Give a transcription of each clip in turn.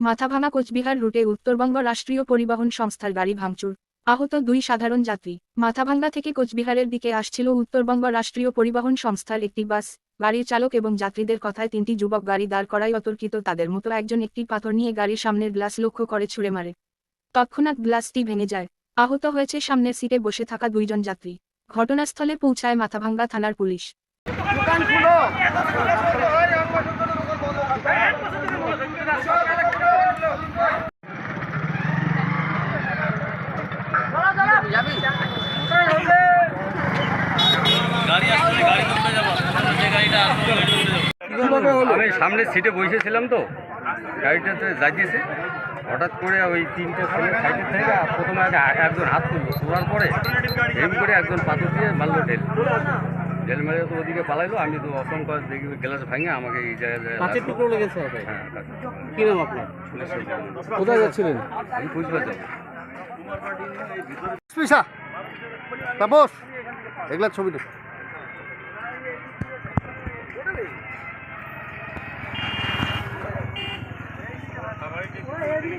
মাথাভাঙা কোচবিহার রুটে উত্তরবঙ্গ রাষ্ট্রীয় পরিবহন সংস্থার গাড়ি ভাঙচুর। আহত দুই সাধারণ যাত্রী। মাথাভাঙ্গা থেকে কোচবিহারের দিকে আসছিল উত্তরবঙ্গ রাষ্ট্রীয় পরিবহন সংস্থার একটি বাস। গাড়ির চালক এবং যাত্রীদের কথায় তিনটি যুবক গাড়ি দাঁড় করায় অতর্কিত। তাদের মতো একজন একটি পাথর নিয়ে গাড়ির সামনের গ্লাস লক্ষ্য করে ছুড়ে মারে। তৎক্ষণাৎ গ্লাসটি ভেঙে যায়। আহত হয়েছে সামনের সিটে বসে থাকা দুইজন যাত্রী। ঘটনাস্থলে পৌঁছায় মাথাভাঙ্গা থানার পুলিশ। আমি সামনের সিটে বসেছিলাম তো গাড়িটাতে যাইতেছে। হঠাৎ করে ওই তিনটে ছেলে সাইডের থেকে প্রথমে আগে একজন হাত তুললো তোলার পরে এমনি করে একজন পাথর দিয়ে মারলো ঢেল। ঢেল মেরে তো ওদিকে পালাইলো আমি তো অসম অসংখ্য দেখি গ্লাস ভাঙে আমাকে এই জায়গায় কাঁচের। টুকরো লেগেছে হ্যাঁ কাছে। নাম আপনার? কোথায় যাচ্ছিলেন? আমি যাব। পিসা তাপস এগুলা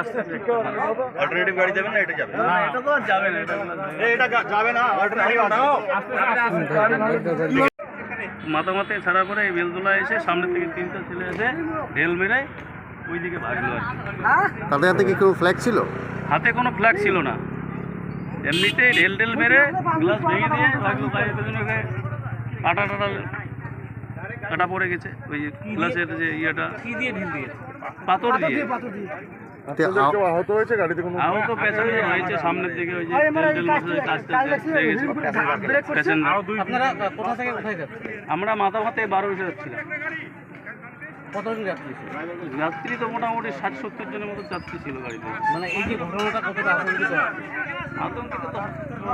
আসছে অল্টারনেটিভ গাড়ি যাবে না এটা যাবে না। এটা তো যাবে না এটা যাবে না। মাতামাতে ছাড়ার পরে এই বেলদোলা এসে সামনে থেকে তিনটা ছেলে এসে ঢেল মেরে ওইদিকে ভাগলো আর কি। তাদের হাতে কি কোনো ফ্ল্যাগ ছিল? হাতে কোনো ফ্ল্যাগ ছিল না। এমনিতে ঢেল ঢেল মেরে গ্লাস ভেঙে দিয়ে লাগল গাড়ির পেছনে কাটা টাটা কাটা পড়ে গেছে। ওই গ্লাসের যে ইয়েটা কি দিয়ে ঢিল দিয়েছে? পাথর দিয়ে। তে আ- আহত হয়েছে গাড়িতে কোনো আহত পেছনে হয়েছে সামনের দিকে ওই যে আপনারা কোথা থেকে কোথায় যাচ্ছেন? আমরা মাথা মাথায় বারো এসে যাচ্ছিলাম কতজন যাত্রী ছিল? যাত্রী তো মোটামুটি ষাট সত্তর জনের মতো যাত্রী ছিল গাড়িতে। মানে এই যে ঘটনাটা কতটা আতঙ্কিত? আতঙ্কিত তো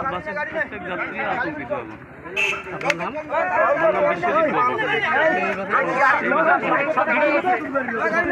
বাসের প্রত্যেক যাত্রী আতঙ্কিত এখন। আপনার নাম? বিশ্বজিৎ